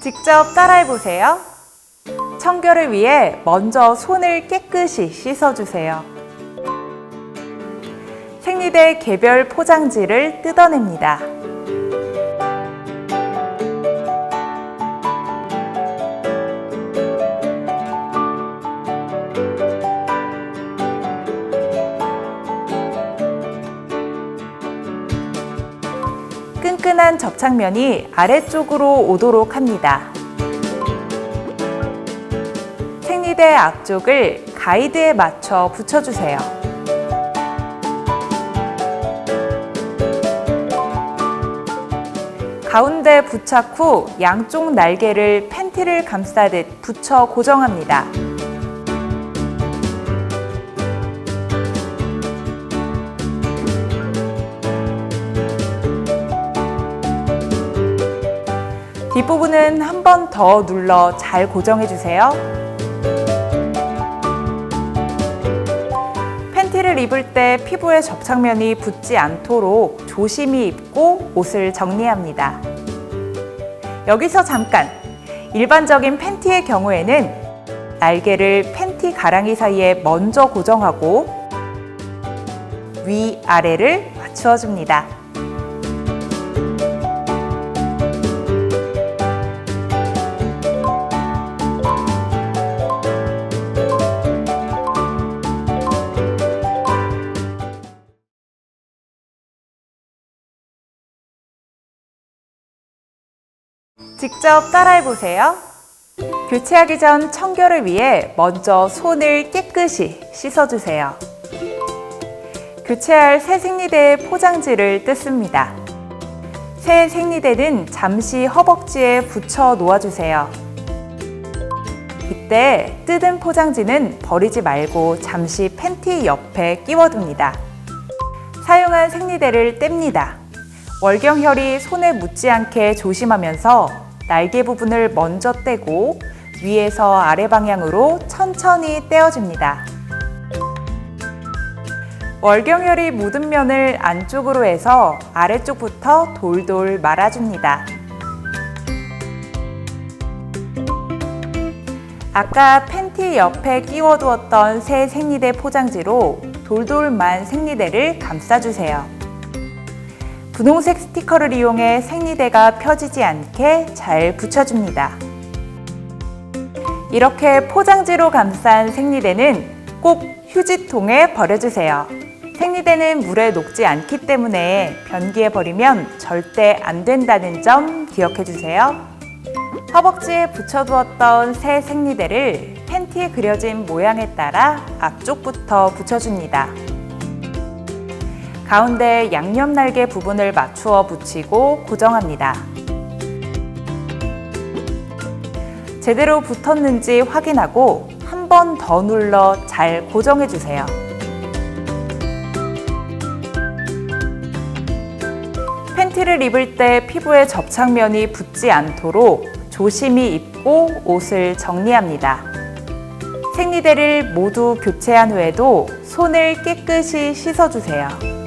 직접 따라해보세요. 청결을 위해 먼저 손을 깨끗이 씻어주세요. 생리대 개별 포장지를 뜯어냅니다. 끈끈한 접착면이 아래쪽으로 오도록 합니다. 생리대 앞쪽을 가이드에 맞춰 붙여주세요. 가운데 부착 후 양쪽 날개를 팬티를 감싸듯 붙여 고정합니다. 뒷부분은 한 번 더 눌러 잘 고정해 주세요. 팬티를 입을 때 피부에 접착면이 붙지 않도록 조심히 입고 옷을 정리합니다. 여기서 잠깐! 일반적인 팬티의 경우에는 날개를 팬티 가랑이 사이에 먼저 고정하고 위, 아래를 맞추어 줍니다. 직접 따라해보세요. 교체하기 전 청결을 위해 먼저 손을 깨끗이 씻어주세요. 교체할 새 생리대의 포장지를 뜯습니다. 새 생리대는 잠시 허벅지에 붙여 놓아주세요. 이때 뜯은 포장지는 버리지 말고 잠시 팬티 옆에 끼워둡니다. 사용한 생리대를 뗍니다. 월경혈이 손에 묻지 않게 조심하면서 날개 부분을 먼저 떼고 위에서 아래 방향으로 천천히 떼어줍니다. 월경혈이 묻은 면을 안쪽으로 해서 아래쪽부터 돌돌 말아줍니다. 아까 팬티 옆에 끼워두었던 새 생리대 포장지로 돌돌 만 생리대를 감싸주세요. 분홍색 스티커를 이용해 생리대가 펴지지 않게 잘 붙여줍니다. 이렇게 포장지로 감싼 생리대는 꼭 휴지통에 버려주세요. 생리대는 물에 녹지 않기 때문에 변기에 버리면 절대 안 된다는 점 기억해 주세요. 허벅지에 붙여두었던 새 생리대를 팬티에 그려진 모양에 따라 앞쪽부터 붙여줍니다. 가운데 양념 날개 부분을 맞추어 붙이고 고정합니다. 제대로 붙었는지 확인하고 한 번 더 눌러 잘 고정해 주세요. 팬티를 입을 때 피부에 접착면이 붙지 않도록 조심히 입고 옷을 정리합니다. 생리대를 모두 교체한 후에도 손을 깨끗이 씻어주세요.